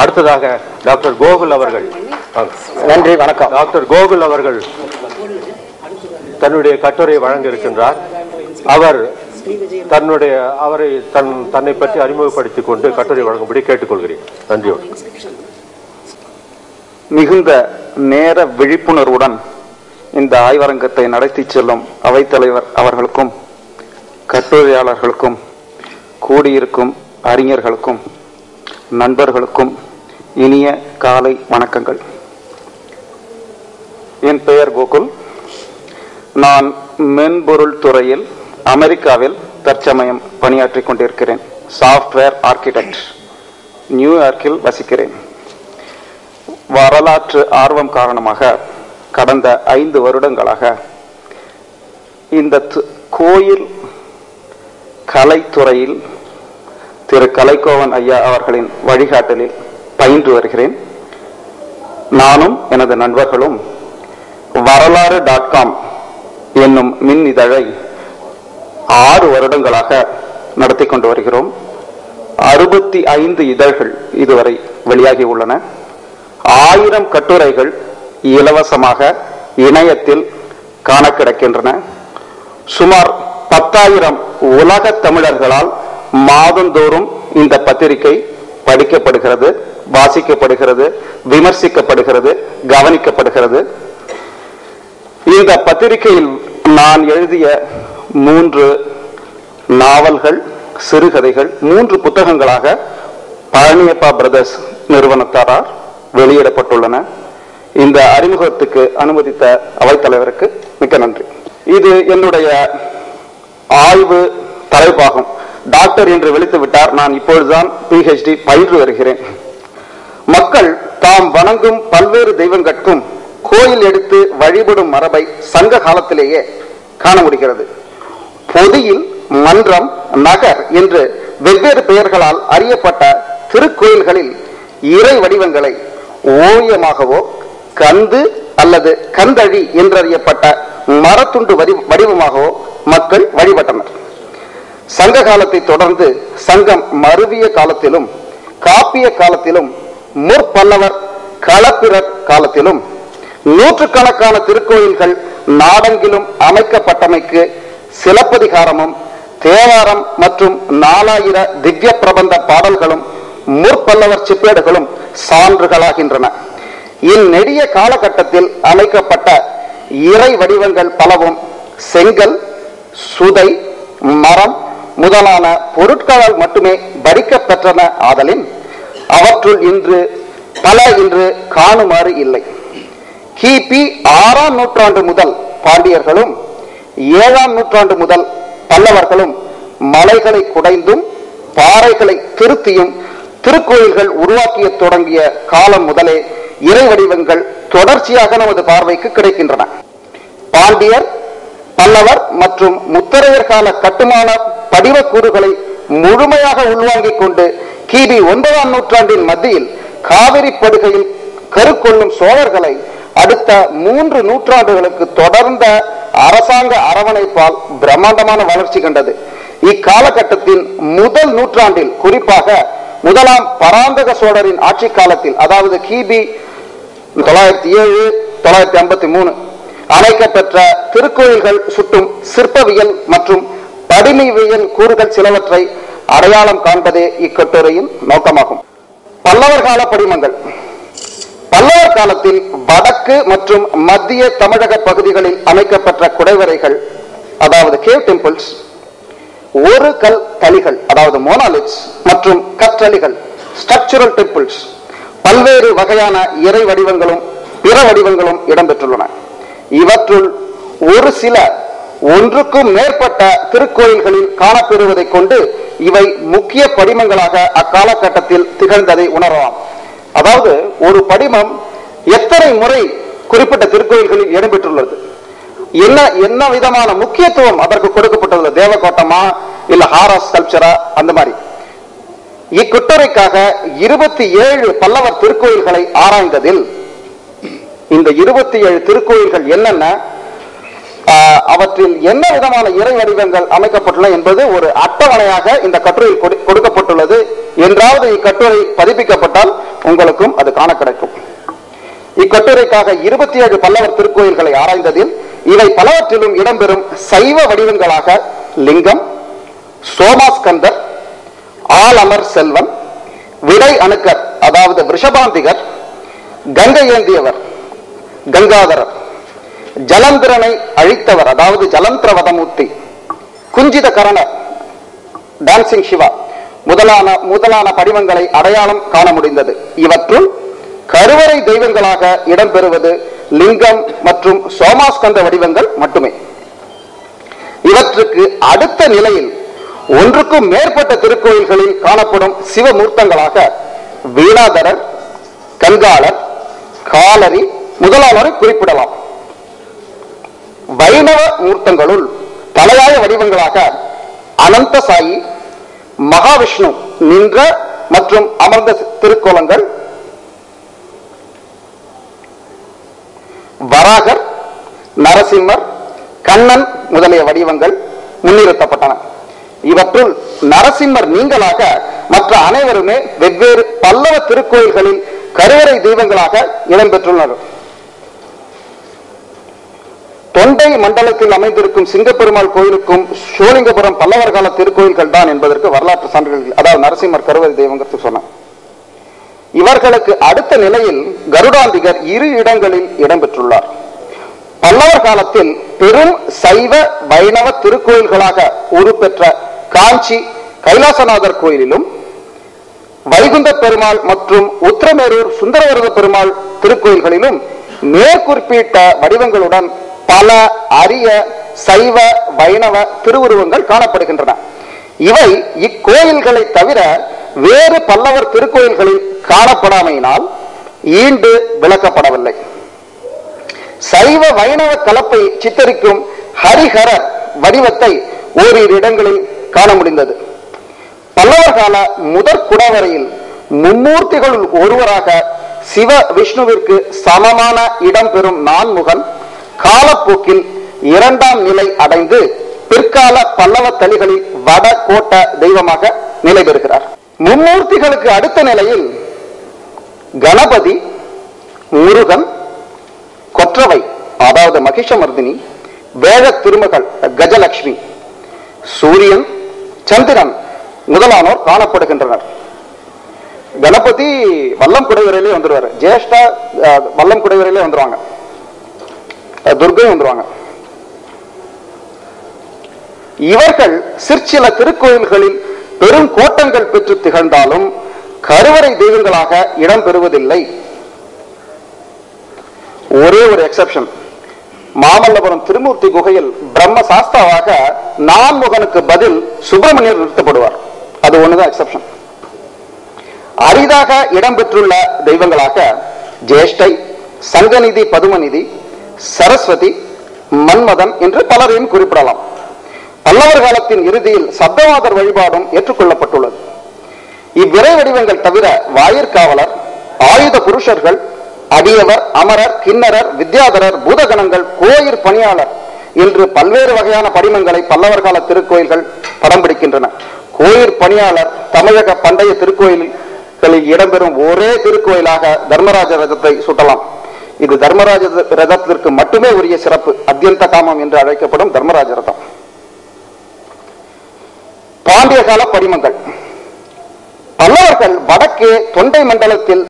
அடுத்ததாக டாக்டர் கோகுல் அவர்கள். நன்றி வணக்கம். டாக்டர் கோகுல் அவர்கள் தன்னுடைய கட்டுரை வழங்க இருக்கின்றார் அவர் தன்னுடைய அவரை தன் தன்னை பற்றி அறிமுகப்படுத்திக் கொண்டு கட்டுரை வழங்கும்படி கேட்டுக்கொள்கிறேன். நன்றி. மிகுந்த நேர விழிப்புணர்வுடன் இந்த ஆய்வரங்கத்தை நடத்தி செல்லும் அவைத்தலைவர் அவர்களுக்கும் கட்டுரையாளர்களுக்கும் கூடியிருக்கும் அறிஞர்களுக்கும் நண்பர்களுக்கும் இனிய காலை வணக்கங்கள். என் பெயர் கோகுல். நான் மென்பொருள் துறையில் அமெரிக்காவில் தற்சமயம் பணியாற்றிக் கொண்டிருக்கிறேன். சாஃப்ட்வேர் ஆர்கிடெக்ட் நியூயார்க்கில் வசிக்கிறேன். வரலாற்று ஆர்வம் காரணமாக கடந்த ஐந்து வருடங்களாக இந்த கோயில் கலைத்துறையில் திரு கலைக்கோவன் ஐயா அவர்களின் வழிகாட்டலில் பயின்று வருகிறேன். நானும் எனது நண்பர்களும் வரலாறு டாட் காம் என்னும் மின் இதழை ஆறு வருடங்களாக நடத்தி கொண்டு வருகிறோம். அறுபத்தி ஐந்து இதழ்கள் இதுவரை வெளியாகி உள்ளன. ஆயிரம் கட்டுரைகள் இலவசமாக இணையத்தில் காண கிடக்கின்றன. சுமார் பத்தாயிரம் உலக தமிழர்களால் மாதந்தோறும் இந்த பத்திரிகை படிக்கப்படுகிறது வாசிக்கப்படுகிறது விமர்சிக்கப்படுகிறது கவனிக்கப்படுகிறது. இந்த பத்திரிகையில் நான் எழுதிய மூன்று நாவல்கள் சிறுகதைகள் மூன்று புத்தகங்களாக பழனியப்பா பிரதர்ஸ் நிறுவனத்தாரால் வெளியிடப்பட்டுள்ளன. இந்த அறிமுகத்துக்கு அனுமதித்த அவைத்தலைவருக்கு மிக்க நன்றி. இது என்னுடைய ஆய்வு தலைப்பாகும். டாக்டர் என்று விழித்து விட்டார். நான் இப்பொழுதுதான் பிஹெச்டி பயின்று வருகிறேன். மக்கள் தாம் வணங்கும் பல்வேறு தெய்வங்கட்கும் கோயில் எடுத்து வழிபடும் மரபை சங்க காலத்திலேயே காண முடிகிறது. பொதியில் மன்றம் நகர் என்று வெவ்வேறு பெயர்களால் அறியப்பட்ட திருக்கோயில்களில் இறை வடிவங்களை ஓவியமாகவோ கந்து அல்லது கந்தழி என்றறியப்பட்ட மரத்துண்டு வடிவமாகவோ மக்கள் வழிபட்டனர். சங்க காலத்தை தொடர்ந்து சங்கம் மருவிய காலத்திலும் காப்பிய காலத்திலும் முற்பல்லவர் களப்பிரர் காலத்திலும் நூற்றுக்கணக்கான திருக்கோயில்கள் நாடெங்கிலும் அமைக்கப்பட்டமைக்கு சிலப்பதிகாரமும் தேவாரம் மற்றும் நாலாயிர திவ்ய பிரபந்த பாடல்களும் முற்பல்லவர் சிப்பேடுகளும் சான்றுகளாகின்றன. இந்நெடிய காலகட்டத்தில் அமைக்கப்பட்ட இறை வடிவங்கள் பலவும் செங்கல் சுதை மரம் முதலான பொருட்களால் மட்டுமே பறிக்கப்பெற்றன ஆதலின் அவற்றுள் இன்று பல இன்று காணுமாறு இல்லை. கிபி ஆறாம் நூற்றாண்டு முதல் பாண்டியர்களும் ஏழாம் நூற்றாண்டு முதல் பல்லவர்களும் மலைகளை குடைந்தும் பாறைகளை திருத்தியும் திருக்கோயில்கள் உருவாக்கிய தொடங்கிய காலம் முதலே இறை வடிவங்கள் தொடர்ச்சியாக நமது பார்வைக்கு கிடைக்கின்றன. பாண்டியர் பல்லவர் மற்றும் முத்தரையர் கால கட்டுமான படிவக்கூறுகளை முழுமையாக உள்வாங்கிக் கொண்டு கிபி ஒன்பதாம் நூற்றாண்டின் மத்தியில் காவிரி படுகையில் கருக்கொள்ளும் சோழர்களை அடுத்த மூன்று நூற்றாண்டுகளுக்கு தொடர்ந்த அரசாங்க அரவணைப்பால் பிரம்மாண்டமான வளர்ச்சி கண்டது. இக்காலகட்டத்தின் முதல் நூற்றாண்டில் குறிப்பாக முதலாம் பராந்தக சோழரின் ஆட்சி காலத்தில் அதாவது கிபி தொள்ளாயிரத்தி ஏழு தொள்ளாயிரத்தி ஐம்பத்தி மூணு அமைக்கப்பெற்ற திருக்கோயில்கள் சுட்டும் சிற்பவியல் மற்றும் படிமைவியல் கூறுகள் சிலவற்றை அடையாளம் காண்பதே இக்கட்டுரையின் நோக்கமாகும். பல்லவர் கால படிமங்கள். பல்லவர் காலத்தில் வடக்கு மற்றும் மத்திய தமிழக பகுதிகளில் அமைக்கப்பட்ட குடைவரைகள் அதாவது கேவ் டெம்பிள்ஸ் ஒரு கல் தளிகள் அதாவது மோனாலிட்ஸ் மற்றும் கற்றலிகள் ஸ்ட்ரக்சரல் டெம்பிள்ஸ் பல்வேறு வகையான இறை வடிவங்களும் பிற வடிவங்களும் இடம்பெற்றுள்ளன. இவற்றுள் ஒரு சில ஒன்றுக்கும் மேற்பட்ட திருக்கோயில்களில் காணப்பெறுவதை கொண்டு இவை முக்கிய படிமங்களாக அக்காலகட்டத்தில் திகழ்ந்ததை உணரலாம். அதாவது ஒரு படிமம் எத்தனை முறை குறிப்பிட்ட திருக்கோயில்களில் இடம்பெற்றுள்ளது என்ன என்ன விதமான முக்கியத்துவம் அதற்கு கொடுக்கப்பட்டுள்ளது? தேவகோட்டமா இல்ல ஹாரஸ் கல்ச்சரா அந்த மாதிரி. இக்குட்டுரைக்காக இருபத்தி ஏழு பல்லவர் திருக்கோயில்களை ஆராய்ந்ததில் இந்த இருபத்தி ஏழு திருக்கோயில்கள் என்னென்ன? அவற்றில் என்ன விதமான இறை வடிவங்கள் அமைக்கப்பட்டுள்ளன என்பது ஒரு அட்டவணையாக இந்த கட்டுரையில் கொடு- கொடுக்கப்பட்டுள்ளது. என்றாவது இக்கட்டுரை பதிப்பிக்கப்பட்டால் உங்களுக்கும் அது காண கிடைக்கும். இக்கட்டுரைக்காக இருபத்தி ஏழு பல்லவர் திருக்கோயில்களை ஆராய்ந்ததில் இவை பலவற்றிலும் இடம்பெறும் சைவ வடிவங்களாக லிங்கம் சோமாஸ்கந்தர் ஆலமர் செல்வன் விடை அணுக்கர் அதாவது ரிஷபாந்திகர் கங்கை ஏந்தியவர் கங்காதரர். ஜலந்திரனை அழித்தவர் அதாவது ஜலந்திரவதமூர்த்தி. குஞ்சித கரணர் டான்சிங் சிவா முதலான முதலான படிவங்களை அடையாளம் காண முடிந்தது. இவற்றுள் கருவறை தெய்வங்களாக இடம்பெறுவது லிங்கம் மற்றும் சோமாஸ்கந்த வடிவங்கள் மட்டுமே. இவற்றுக்கு அடுத்த நிலையில் ஒன்றுக்கும் மேற்பட்ட திருக்கோயில்களில் காணப்படும் சிவமூர்த்தங்களாக வீணாதரர் கங்காளர் காலரி முதலாளரை குறிப்பிடலாம். வைணவ மூர்த்தங்களுள் தலையாய வடிவங்களாக அனந்த சாயி மகாவிஷ்ணு நின்ற மற்றும் அமர்ந்த திருக்கோலங்கள் வராகர் நரசிம்மர் கண்ணன் முதலிய வடிவங்கள் முன்னிறுத்தப்பட்டன. இவற்றுள் நரசிம்மர் நீங்களாக மற்ற அனைவருமே வெவ்வேறு பல்லவ திருக்கோயில்களில் கருவறை தெய்வங்களாக இடம்பெற்றுள்ளனர் தொண்டை மண்டலத்தில் அமைந்திருக்கும் சிங்கப்பெருமாள் கோயிலுக்கும் சோழிங்கபுரம் பல்லவர் கால திருக்கோயில்கள் தான் என்பதற்கு வரலாற்று சான்றுகள் அதாவது நரசிம்மர் கருவறை தெய்வங்கிறது சொன்னார் இவர்களுக்கு அடுத்த நிலையில் கருடாந்திகர் இரு இடங்களில் இடம்பெற்றுள்ளார். பல்லவர் காலத்தில் பெரும் சைவ வைணவ திருக்கோயில்களாக உருப்பெற்ற காஞ்சி கைலாசநாதர் கோயிலிலும் வைகுந்த பெருமாள் மற்றும் உத்திரமேரூர் சுந்தரவரத பெருமாள் திருக்கோயில்களிலும் மேற்குறிப்பிட்ட வடிவங்களுடன் பல அரிய சைவ வைணவ திருவுருவங்கள் காணப்படுகின்றன. இவை இக்கோயில்களை தவிர வேறு பல்லவர் திருக்கோயில்களில் காணப்படாமையினால் ஈண்டு விளக்கப்படவில்லை. சைவ வைணவ கலப்பை சித்தரிக்கும் ஹரிஹர வடிவத்தை ஓரிரு இடங்களில் காண முடிந்தது. பல்லவர் கால முதற் குடவரையில் மும்மூர்த்திகளுள் ஒருவராக சிவ விஷ்ணுவிற்கு சமமான இடம் பெறும் நான்முகன் காலப்போக்கில் இரண்டாம் நிலை அடைந்து பிற்கால பல்லவ தளிகளில் வட கோட்ட தெய்வமாக நிலை பெறுகிறார். மும்மூர்த்திகளுக்கு அடுத்த நிலையில் கணபதி முருகன் கொற்றவை அதாவது மகிஷமர்தினி வேத திருமகள் கஜலட்சுமி சூரியன் சந்திரன் முதலானோர் காணப்படுகின்றனர். கணபதி வல்லம் குடைவரையிலே வந்துருவாரு. ஜேஷ்டா அஹ், வல்லம் குடைவரையிலே வந்துருவாங்க. துர்கை வந்துருவாங்க. இவர்கள் சிற்சில திருக்கோயில்களில் பெரும் கோட்டங்கள் பெற்று திகழ்ந்தாலும் கருவறை தெய்வங்களாக இடம் பெறுவதில்லை. ஒரே ஒரு எக்ஸெப்ஷன் மாமல்லபுரம் திருமூர்த்தி குகையில் பிரம்ம சாஸ்தாவாக நான்முகனுக்கு பதில் சுப்பிரமணியர் நிறுத்தப்படுவார். அது ஒண்ணுதான் எக்ஸெப்ஷன் அரிதாக இடம்பெற்றுள்ள தெய்வங்களாக ஜேஷ்டை சங்கநிதி பதுமநிதி சரஸ்வதி மன்மதன் என்று பலரையும் குறிப்பிடலாம். பல்லவர் காலத்தின் இறுதியில் சப்தவாதர் வழிபாடும் ஏற்றுக்கொள்ளப்பட்டுள்ளது. இவ்விரை வடிவங்கள் தவிர வாயிற்காவலர் ஆயுத புருஷர்கள் அடியவர் அமரர் கிண்ணரர் வித்யாதரர் பூதகணங்கள் கோயிற் பணியாளர் என்று பல்வேறு வகையான படிமங்களை பல்லவர் கால திருக்கோயில்கள் படம் பிடிக்கின்றன. கோயிற் பணியாளர் தமிழக பண்டைய திருக்கோயில்களில் இடம்பெறும் ஒரே திருக்கோயிலாக தர்மராஜ ரதத்தை சுட்டலாம். இது தர்மராஜ ரதத்திற்கு மட்டுமே உரிய சிறப்பு அத்தியந்த காமம் என்று அழைக்கப்படும் தர்மராஜ ரதம். பாண்டிய கால படிமங்கள். பல்லவர்கள் வடக்கே தொண்டை மண்டலத்தில்